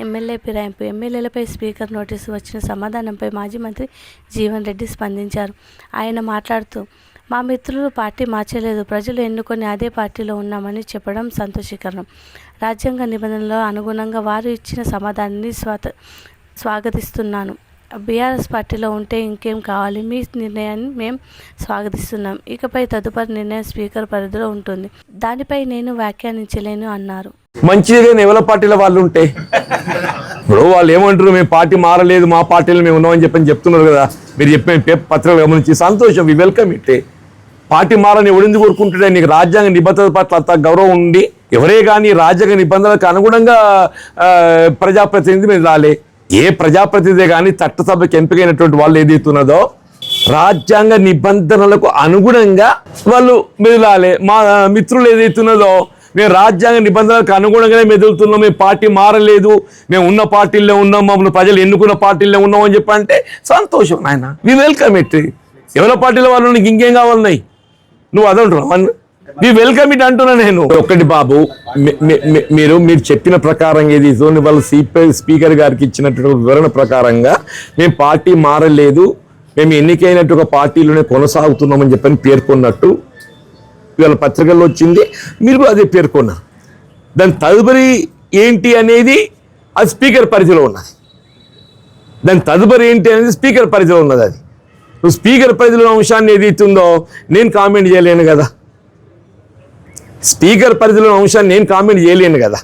MLA ఫిరాయింపు ఎమ్మెల్యేలపై speaker notice వచ్చిన సమాధానంపై మాజీ మంత్రి జీవన్ రెడ్డి స్పందించారు. ఆయన మాట్లాడుతూ మా మిత్రులు పార్టీ మార్చలేదు. ప్రజలు ఎన్నుకొని అదే పార్టీలో ఉన్నామని చెప్పడం సంతోషకరం. రాజ్యాంగ నిబంధనలకు అనుగుణంగా వారు ఇచ్చిన సమాధానాన్ని స్వాత స్వాగతిస్తున్నాను. బీఆర్ఎస్ పార్టీలో ఉంటే ఇంకేం కావాలి? మీ నిర్ణయాన్ని మేము స్వాగతిస్తున్నాం. ఇకపై తదుపరి నిర్ణయం స్పీకర్ పరిధిలో ఉంటుంది. దానిపై నేను వ్యాఖ్యానించలేను అన్నారు. మంచిదే ఎవరి పార్టీల వాళ్ళు ఉంటే ఇప్పుడు వాళ్ళు ఏమంటారు మేము పార్టీ మారలేదు మా పార్టీలో మేము ఉన్నామని చెప్పని చెప్తున్నారు కదా. మీరు చెప్పిన పేపర్ పత్రికలు గమనించి సంతోషం వి వెల్కమ్ ఇట్ పార్టీ మారని ఎవడింది కోరుకుంటుంటే నీకు రాజ్యాంగ నిబద్ధత పట్ల అంత గౌరవం ఉండి ఎవరే కానీ రాజ్యాంగ నిబంధనలకు అనుగుణంగా ప్రజాప్రతినిధి మీద రాలే. ఏ ప్రజాప్రతినిధి కానీ చట్టసభకి ఎంపికైనటువంటి వాళ్ళు ఏదైతున్నదో రాజ్యాంగ నిబంధనలకు అనుగుణంగా వాళ్ళు మెదలాలే మా మిత్రులు ఏదైతున్నదో మేము రాజ్యాంగ నిబంధనలకు అనుగుణంగానే మెదులుతున్నాం మేము పార్టీ మారలేదు మేము ఉన్న పార్టీల్లో ఉన్నాం మమ్మల్ని ప్రజలు ఎన్నుకున్న పార్టీల్లో ఉన్నాం అని చెప్పంటే సంతోషం నాయన. వి వెల్కమ్ ఇట్ ఎవరి పార్టీలో వాళ్ళు నీకు ఇంకేం కావాలన్నాయి నువ్వు అదంటున్నావు వి వెల్కమ్ ఇట్ అంటున్నా నేను. ఒక్కటి బాబు మీరు మీరు చెప్పిన ప్రకారం ఏది జోన్ వాళ్ళ స్పీకర్ స్పీకర్ గారికి ఇచ్చినటువంటి వివరణ ప్రకారంగా మేము పార్టీ మారలేదు మేము ఎన్నికైనట్టు ఒక పార్టీలోనే కొనసాగుతున్నామని చెప్పని పేర్కొన్నట్టు ఇవాళ పత్రికల్లో వచ్చింది. మీరు కూడా అదే పేర్కొన్నారు దాని తదుపరి ఏంటి అనేది అది స్పీకర్ పరిధిలో ఉన్నది. దాని తదుపరి ఏంటి అనేది స్పీకర్ పరిధిలో ఉన్నది అది. నువ్వు స్పీకర్ పరిధిలో అంశాన్ని ఏదైతే ఉందో నేను కామెంట్ చేయలేను కదా. స్పీకర్ పరిధిలో ఉన్న అంశాన్ని నేను కామెంట్ చేయలేను కదా.